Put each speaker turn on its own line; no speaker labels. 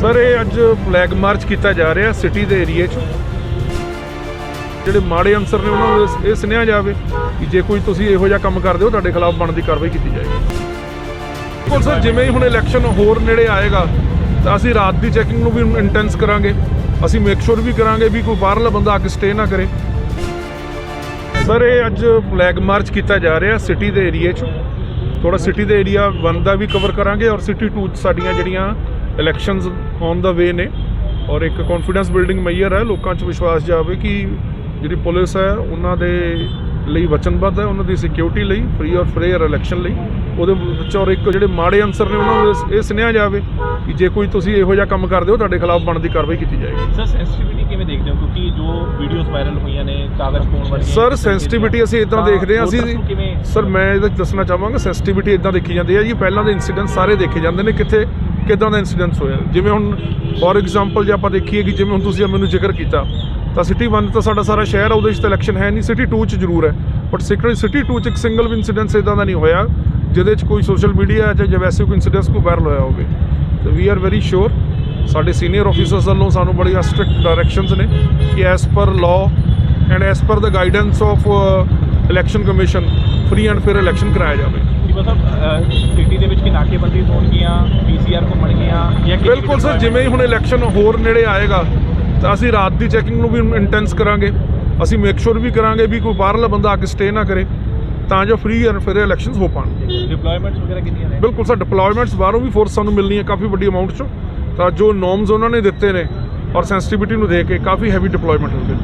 Sir, ਇਹ ਅੱਜ flag March ਕੀਤਾ ਜਾ ਰਿਹਾ ਸਿਟੀ ਦੇ ਏਰੀਏ 'ਚ। ਜਿਹੜੇ ਮਾੜੇ ਅਨਸਰ ਨੇ ਉਹਨਾਂ ਨੂੰ ਇਹ ਸੁਨੇਹਾ ਜਾਵੇ ਕਿ ਜੇ ਕੋਈ ਤੁਸੀਂ ਇਹੋ ਜਿਹਾ ਕੰਮ ਕਰਦੇ ਹੋ, ਤੁਹਾਡੇ ਖਿਲਾਫ ਬਣਦੀ ਕਾਰਵਾਈ ਕੀਤੀ ਜਾਏਗੀ। ਬਿਲਕੁਲ ਸਰ, ਜਿਵੇਂ ਹੀ ਹੁਣ ਇਲੈਕਸ਼ਨ ਹੋਰ ਨੇੜੇ ਆਏਗਾ, ਤਾਂ ਅਸੀਂ ਰਾਤ ਦੀ ਚੈਕਿੰਗ ਨੂੰ ਵੀ ਇੰਟੈਂਸ ਕਰਾਂਗੇ। ਅਸੀਂ ਮੇਕ ਸ਼ੋਰ ਵੀ ਕਰਾਂਗੇ ਵੀ ਕੋਈ ਬਾਹਰਲਾ ਬੰਦਾ ਆ ਕੇ ਸਟੇ ਨਾ ਕਰੇ। ਸਰ, ਇਹ ਅੱਜ ਫਲੈਗ ਮਾਰਚ ਕੀਤਾ ਜਾ ਰਿਹਾ ਸਿਟੀ ਦੇ ਏਰੀਏ 'ਚ। ਥੋੜਾ ਸਿਟੀ ਦੇ ਏਰੀਆ 1 ਦਾ ਵੀ ਕਵਰ ਕਰਾਂਗੇ ਔਰ ਸਿਟੀ 2 'ਚ ਸਾਡੀਆਂ ਜਿਹੜੀਆਂ ਇਲੈਕਸ਼ਨਸ ਔਨ ਦਾ ਵੇ ਨੇ ਔਰ ਇੱਕ ਕੌਨਫੀਡੈਂਸ ਬਿਲਡਿੰਗ ਮੈਯਰ ਹੈ ਲੋਕਾਂ 'ਚ ਵਿਸ਼ਵਾਸ ਜਾਵੇ ਕਿ ਜਿਹੜੀ ਪੁਲਿਸ ਹੈ ਉਹਨਾਂ ਦੇ ਲਈ ਵਚਨਬੱਧ ਹੈ ਉਹਨਾਂ ਦੀ ਸਿਕਿਉਰਿਟੀ ਲਈ ਫ੍ਰੀ ਔਰ ਫੇਅਰ ਇਲੈਕਸ਼ਨ ਲਈ। ਉਹਦੇ ਵਿੱਚ ਔਰ ਇੱਕ ਜਿਹੜੇ ਮਾੜੇ ਅਨਸਰ ਨੇ ਉਹਨਾਂ ਨੂੰ ਇਹ ਸੁਨੇਹਾ ਜਾਵੇ ਕਿ ਜੇ ਕੋਈ ਤੁਸੀਂ ਇਹੋ ਜਿਹਾ ਕੰਮ ਕਰਦੇ ਹੋ ਤੁਹਾਡੇ ਖਿਲਾਫ ਬਣਦੀ ਕਾਰਵਾਈ ਕੀਤੀ ਜਾਏਗੀ।
ਸਰ ਸੈਂਸਿਟੀਵਿਟੀ ਕਿਵੇਂ ਦੇਖਦੇ ਹੋ? ਕਿਉਂਕਿ ਜੋ ਵੀਡੀਓਜ਼ ਵਾਇਰਲ ਹੋਈਆਂ ਨੇ ਕਾਗਜ਼ ਪਾਉਣ ਵਾਲੀਆਂ
ਸਰ ਸੈਂਸਿਟੀਵਿਟੀ ਅਸੀਂ ਇਦਾਂ ਦੇਖਦੇ ਹਾਂ ਅਸੀਂ ਸਰ ਮੈਂ ਇਹਦਾ ਦੱਸਣਾ ਚਾਹਾਂਗਾ ਸੈਂਸਿਟੀਵਿਟੀ ਇਦਾਂ ਦੇਖੀ ਜਾਂਦੀ ਹੈ ਜੀ ਪਹਿਲਾਂ ਦੇ ਇਨਸੀਡੈਂਟ ਸਾਰੇ ਦੇਖੇ ਜਾਂਦੇ ਨੇ ਕਿੱਥੇ। ਕਿਦਾਂ ਦਾ ਇਨਸੀਡੈਂਟ ਹੋਇਆ? ਜਿਵੇਂ ਹੁਣ ਫੋਰ ਐਗਜ਼ਾਮਪਲ ਜੇ ਆਪਾਂ ਦੇਖੀਏ ਕਿ ਜਿਵੇਂ ਹੁਣ ਤੁਸੀਂ ਮੈਨੂੰ ਜ਼ਿਕਰ ਕੀਤਾ, ਤਾਂ ਸਿਟੀ 1 ਤਾਂ ਸਾਡਾ ਸਾਰਾ ਸ਼ਹਿਰ ਆ, ਉਹਦੇ ਵਿੱਚ ਤਾਂ ਇਲੈਕਸ਼ਨ ਹੈ ਨਹੀਂ। ਸਿਟੀ 2 ਚ ਜ਼ਰੂਰ ਹੈ। ਬਟ ਸਿਟੀ ਸਿਟੀ 2 ਚ ਇੱਕ ਸਿੰਗਲ ਵੀ ਇਨਸੀਡੈਂਟ ਇਦਾਂ ਦਾ ਨਹੀਂ ਹੋਇਆ, ਜਿਹਦੇ ਚ ਕੋਈ ਸੋਸ਼ਲ ਮੀਡੀਆ ਜਾਂ ਜਾਂ ਵੈਸੇ ਕੋਈ ਇਨਸੀਡੈਂਟਸ ਕੋਈ ਵਾਇਰਲ ਹੋਇਆ ਹੋਵੇ। ਤੇ ਵੀ ਆਰ ਵੈਰੀ ਸ਼ੋਰ ਸਾਡੇ ਸੀਨੀਅਰ ਆਫੀਸਰਸ ਵੱਲੋਂ ਸਾਨੂੰ ਬੜੀ ਸਟ੍ਰਿਕਟ ਡਾਇਰੈਕਸ਼ਨਸ ਨੇ ਕਿ as per law and as per the guidance of election commission free and fair election ਕਰਾਇਆ ਜਾਵੇ।
ਕਿ ਮਤਲਬ ਸਿਟੀ ਦੇ ਵਿੱਚ ਨਾਕੇਬੰਦੀ ਹੋਣਗੀਆਂ ਪੀਸੀਆਰ ਘੁੰਮਣਗੀਆਂ ਜਾਂ
ਬਿਲਕੁਲ ਸਰ ਜਿਵੇਂ ਹੀ ਹੁਣ ਇਲੈਕਸ਼ਨ ਹੋਰ ਨੇੜੇ ਆਏਗਾ ਤਾਂ ਅਸੀਂ ਰਾਤ ਦੀ ਚੈਕਿੰਗ ਨੂੰ ਵੀ ਇੰਟੈਂਸ ਕਰਾਂਗੇ। ਅਸੀਂ ਮੇਕ ਸ਼ੋਰ ਵੀ ਕਰਾਂਗੇ ਵੀ ਕੋਈ ਬਾਹਰਲਾ ਬੰਦਾ ਆ ਕੇ ਸਟੇ ਨਾ ਕਰੇ ਤਾਂ ਜੋ ਫ੍ਰੀ ਐਂਡ ਫੇਅਰ ਇਲੈਕਸ਼ਨਸ ਹੋ ਪਾਣ।
ਡਿਪਲੋਇਮੈਂਟਸ ਵਗੈਰਾ ਕਿੰਨੀਆਂ ਨੇ?
ਬਿਲਕੁਲ ਸਰ ਡਿਪਲੋਇਮੈਂਟਸ ਬਾਹਰੋਂ ਵੀ ਫੋਰਸ ਸਾਨੂੰ ਮਿਲਣੀ ਹੈ ਕਾਫੀ ਵੱਡੀ ਅਮਾਉਂਟ 'ਚ। ਤਾਂ ਜੋ ਨੋਰਮਸ ਉਹਨਾਂ ਨੇ ਦਿੱਤੇ ਨੇ ਔਰ ਸੈਂਸਿਟੀਵਿਟੀ ਨੂੰ ਦੇਖ ਕੇ ਕਾਫੀ ਹੈਵੀ ਡਿਪਲੋਇਮੈਂਟ ਹੋਵੇ